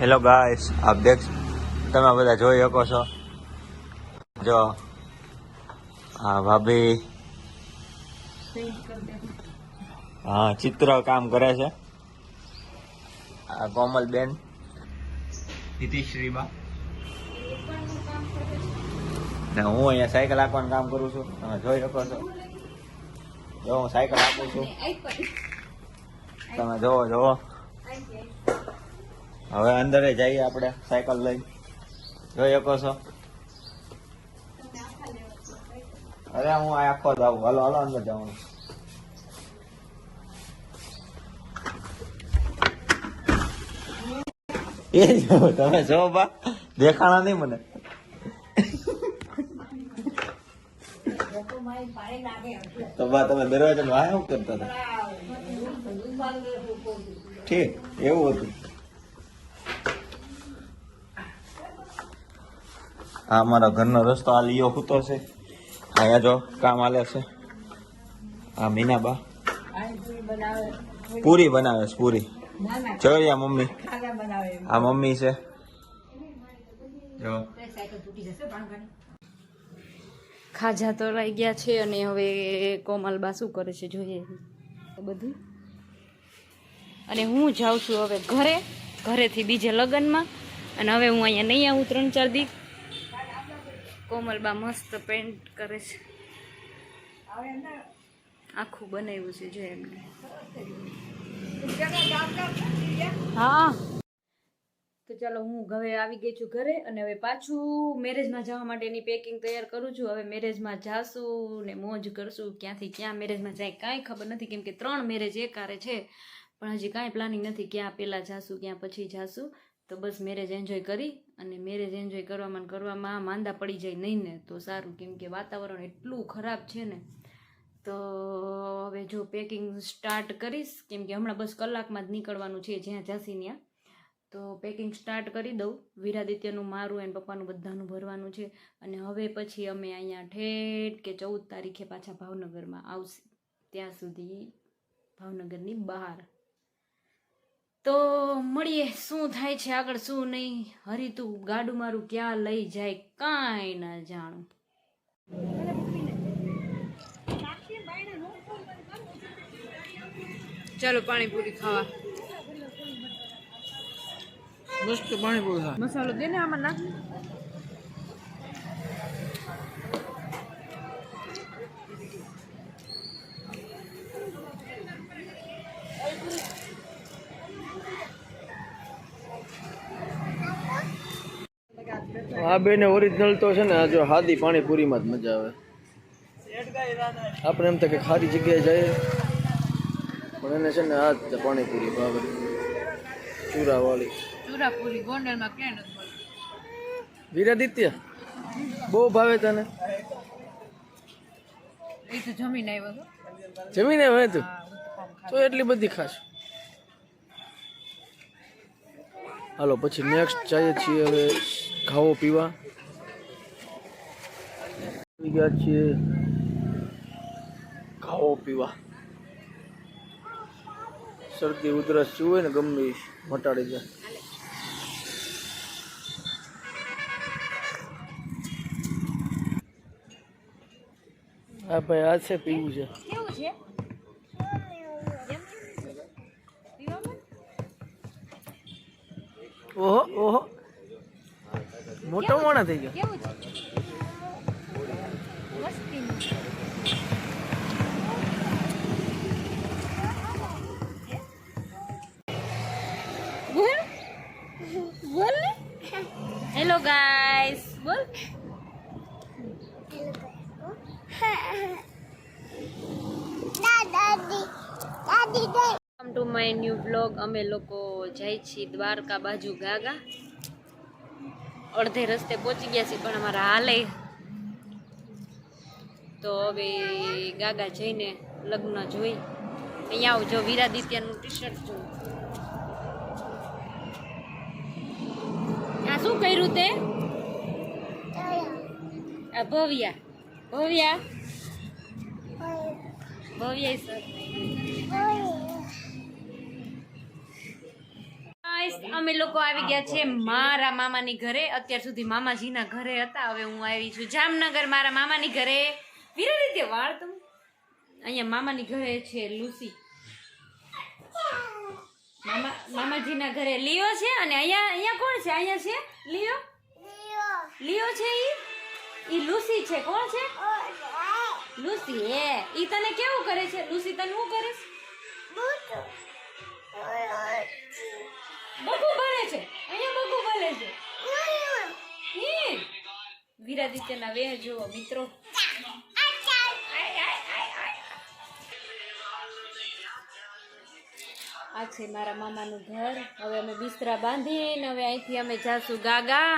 Hello guys આપ દેખ તમે બધા જોઈ શકો છો. જો. હા ભાભી હા ચિત્ર કામ કરે છે. આ કોમલબેન. હિતિશ્રીબા ને હું અહીંયા સાયકલ આપવાનું કામ કરું છું. તમે જોઈ શકો છો. જો હું સાયકલ આપું છું. તમે જોવો જોવો. હવે અંદર જઈએ આપણે સાયકલ લઈ જોઈ શકો છો. અરે હું આખો જ આવું. હલો હલો અંદર જવાનું. એ જો તમે જો બા દેખાણા નહીં મને. તો બા તમે દરવાજા નું આ શું કરતા હતા? ઠીક એવું હતું. આ અમારા ઘરનો રસ્તો, આ લીયો ખૂતો છે. અહીંયા જો કામ આલે છે. આ મીનાબા. પૂરી બનાવે છે, પૂરી. જોઈએ મમ્મી. આ મમ્મી છે. જો. ખાજા તો રહી ગયા છે અને હવે કોમલબા શું કરે છે જોઈએ. બધું. અને હું જાઉં છું હવે ઘરે. ઘરેથી બીજે લગ્નમાં. અને હવે હું અહીંયા નહીં આવું ત્રણ ચાર દી. કોમલબા મસ્ત પેન્ટ કરે છે. આખું બનાવ્યું છે જો એમને. હા. તો ચાલો હું હવે આવી ગઈ છું ઘરે અને હવે પાછું મેરેજમાં જવા માટેની પેકિંગ તૈયાર કરું છું. હવે મેરેજમાં જાશું ને મોજ કરશું. ક્યાંથી ક્યાં મેરેજમાં જાય કાંઈ ખબર નથી. કેમ કે ત્રણ મેરેજ એકારે છે. પણ હજી કાંઈ પ્લાનિંગ નથી ક્યાં પહેલાં જાશું, ક્યાં પછી જાશું. તો બસ મેરેજ એન્જોય કરી અને મેરેજ એન્જોય કરવામાં કરવામાં માંદા પડી જાય નહીં ને, તો સારું. કેમ કે વાતાવરણ એટલું ખરાબ છે ને, તો હવે જો પેકિંગ સ્ટાર્ટ કરીશ. કેમ કે હમણાં બસ કલાકમાં જ નીકળવાનું છે જ્યાં જાસી ત્યાં. તો પેકિંગ સ્ટાર્ટ કરી દઉં. વીરાદિત્યનું મારું એન પપ્પાનું બધાનું ભરવાનું છે. અને હવે પછી અમે અહીંયા ઠેઠ કે ચૌદ તારીખે પાછા ભાવનગરમાં આવશે. ત્યાં સુધી ભાવનગરની બહાર. તો મળીએ શું થાય છે આગળ શું નહીં? હરી તું ગાડું મારું ક્યાં લઈ જાય કાંઈ ના જાણું. ચાલો પાણીપુરી ખાવા. મસ્ત પાણીપુરી મસાલો દે ને આમાં નાખ આ બેને ઓરિજિનલ તો છે ને આ જો હાદી પાણીપુરીમાં જ મજા આવે. આપણે એમ થાય કે ખારી જગ્યાએ જઈએ. પણ એને છે ને આ જ પાણીપુરી ભાવે. ચૂરાવાળી. ચૂરાપુરી ગોંડલમાં ક્યાં નથી વીરાદિત્ય બહુ ભાવે તને? તો જમીન આવ્યો જમીને તું? તો એટલી બધી ખાશ હાલો પછી નેક્સ્ટ જઈએ છીએ હવે ખાવો પીવા. ગયા છીએ. ખાવો પીવા. શરદી ઉધરસ જેવું હોય ને ગમે મટાડી જાય હા ભાઈ આ છે પીવું છે? ઓહો ઓહો. મોટો મોણા થઈ ગયો. હેલો ગાઈસ બોલ. Welcome to my new blog અમે લોકો જાય છીએ દ્વારકા બાજુ ગાગા. અડધે રસ્તે પહોંચી ગયા છીએ પણ અમારા હાલે. તો હવે ગાગા જઈને લગ્ન જોઈ. અહીંયા આવું જો વીરાદિત્યનું ટી શર્ટ જોઉં. આ શું કર્યું તે? આ ભવ્યા. ભવ્યા? ભવ્યા. સર ગાઈસ અમે લોકો આવી ગયા છે મારા મામાની ઘરે. અત્યાર સુધી મામાજીના ઘરે હતા. હવે હું આવી છું જામનગર મારા મામાની ઘરે. વિરા રીતે વાળ તમે? અહીંયા મામાની ઘરે છે લુસી. મામા, મામાજીના ઘરે લિયો છે અને અહીંયા અહીંયા કોણ છે? અહીંયા છે લિયો? લિયો છે ઈ? ઈ લુસી છે. કોણ છે? લુસી એ ઈ તને કેવું કરે છે? લુસી તને શું કરે છે? બગુ ભલે છે. અહીંયા બગુ ભલે છે. વીરાદિત્યના વેહ જુઓ મિત્રો. આ છે મારા મામાનું ઘર. હવે અમે બિસ્તરા બાંધીને હવે અહીંથી અમે જાશું ગાગા.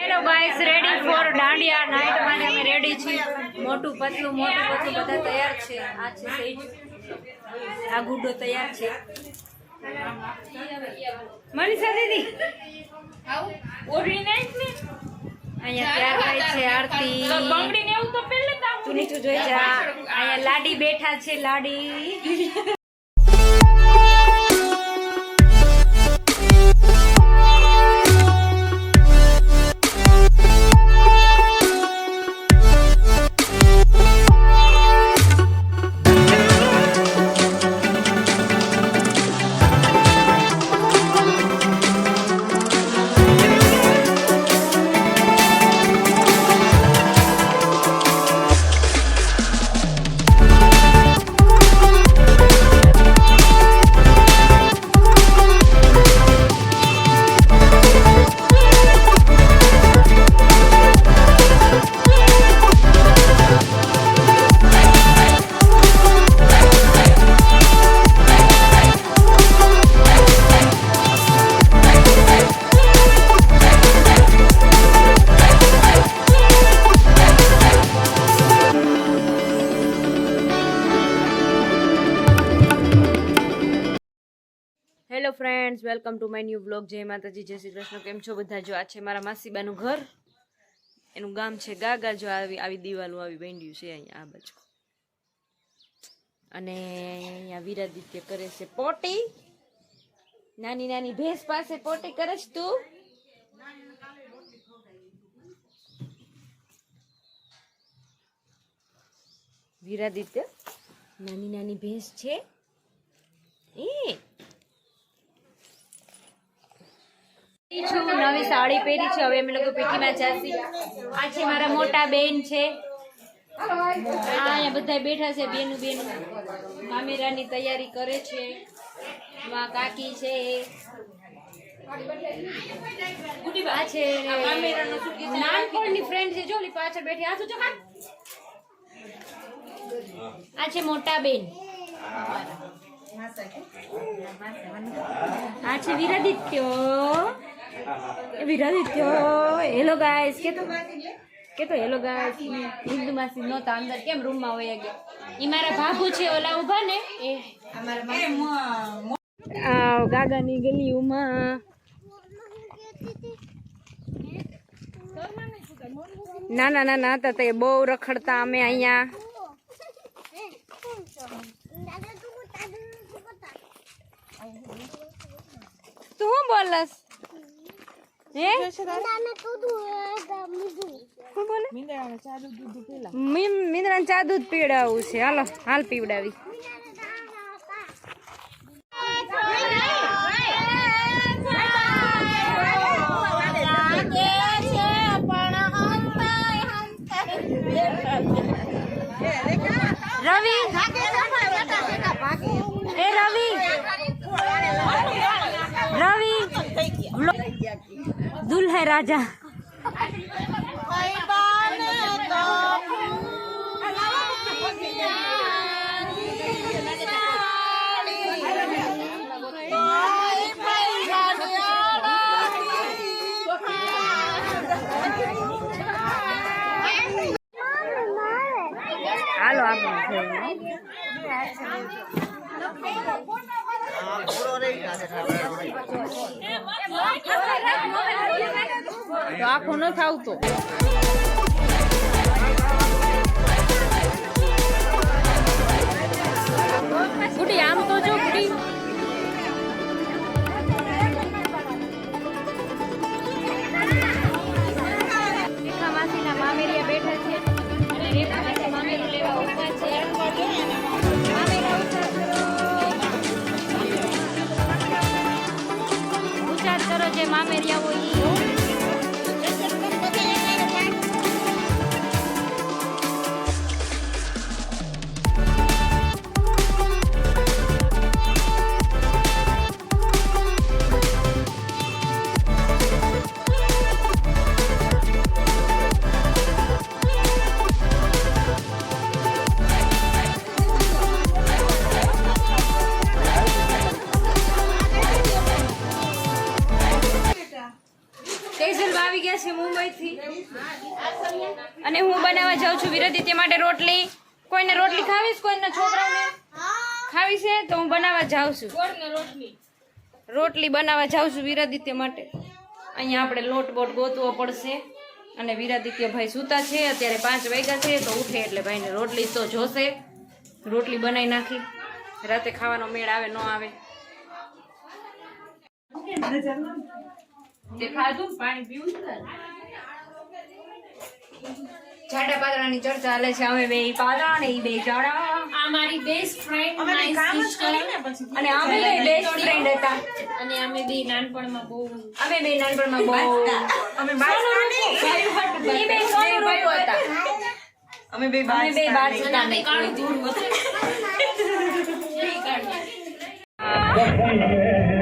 Hello guys ready for dandiya night માટે અમે રેડી છીએ. મોટું પતલું મોટું પતલું બધા તૈયાર છે. આ છે આ ગુડો તૈયાર છે. મનીષા દીદી? ઓઢી નાખ ને. અહીંયા તૈયાર છે આરતી. તું નીચું જોઈ જા. અહીંયા લાડી બેઠા છે લાડી. Welcome to my new blog જય માતાજી, જય શ્રી કૃષ્ણ. કેમ છો બધા? જો આ છે મારા માસીબાનું ઘર. એનું ગામ છે ગાગા. જો આવી આવી દિવાલું આવી બેંડ્યું છે અહીંયા આ બાજુ. અને અહીંયા વિરાદિત્ય કરે છે પોટી. નાની નાની ભેંસ પાસે પોટી કરે છે તું. વિરાદિત્ય, નાની નાની ભેંસ છે. એ નવી સાડી પહેરી છે, હવે અમે લોકો પીટીમાં જાસી. આ છે મારા મોટા બેન છે. અહીંયા બધા બેઠા છે, બેનું બેનું. મામેરાની તૈયારી કરે છે. માં કાકી છે. આ છે ફ્રેન્ડ છે, જો પાછળ બેઠી. આ શું કાન? આ મોટા બેન. આ છે વિરાદિત્ય. વિરાદિત્ય હેલો ગાઈસ કે તો કે તો હેલો ગાઈસ? હિન્દુ માસી નહોતા અંદર, કેમ રૂમમાં હોય ગયા ઈ મારા ભાભુ છે, ઓલા ઊભા ને? એ આ ગાગાની ગલીઓમાં. ના ના હતા તે બહુ રખડતા અમે અહીંયા. તું બોલસ? હે? શું બોલે? મી- મીંદરાને ચા દૂધ પીવડાવવું છે. હાલો હાલ પીવડાવી. રવિ? એ રવિ? રવિ? દુલ્હે રાજા. હાલો આપણે તો આખો ન ખાવતો ગુડી આમ તો જો ગુડી રેખામાસીના મામેરિયા બેઠા છે અને રેખા તેજલ આવી ગયા છે મુંબઈથી. અને હું બનાવવા જાઉં છું વિરદિત્ય માટે રોટલી. કોઈને રોટલી ખાવીશ કોઈના છોકરાને ખાવી છે તો હું બનાવવા જાઉં છું. રોટલી? બનાવવા જાઉં છું વિરાદિત્ય માટે. અહીંયા આપણે લોટ બોટ ગોતવો પડશે. અને વિરાદિત્ય ભાઈ સૂતા છે અત્યારે પાંચ વાગ્યા છે તો ઉઠે એટલે ભાઈને રોટલી તો જોશે. રોટલી બનાવી નાખી. રાતે ખાવાનો મેળ આવે ન આવે. તે ખાધું પાણી પીવું જાડા પાતળાની ચર્ચા ચાલે છે. અમે બે પાતળા ને ઈ બે જાડા. આ મારી બેસ્ટ ફ્રેન્ડ માય પછી. અને અમે બે બેસ્ટ ફ્રેન્ડ હતા. અને અમે બે નાનપણમાં બહુ અમે બે નાનપણમાં બહુ અમે ઈ બે સોનું રૂપો હતા. અમે બે અમે બે બાર જતા કાળું નહીં. ધૂળ હતું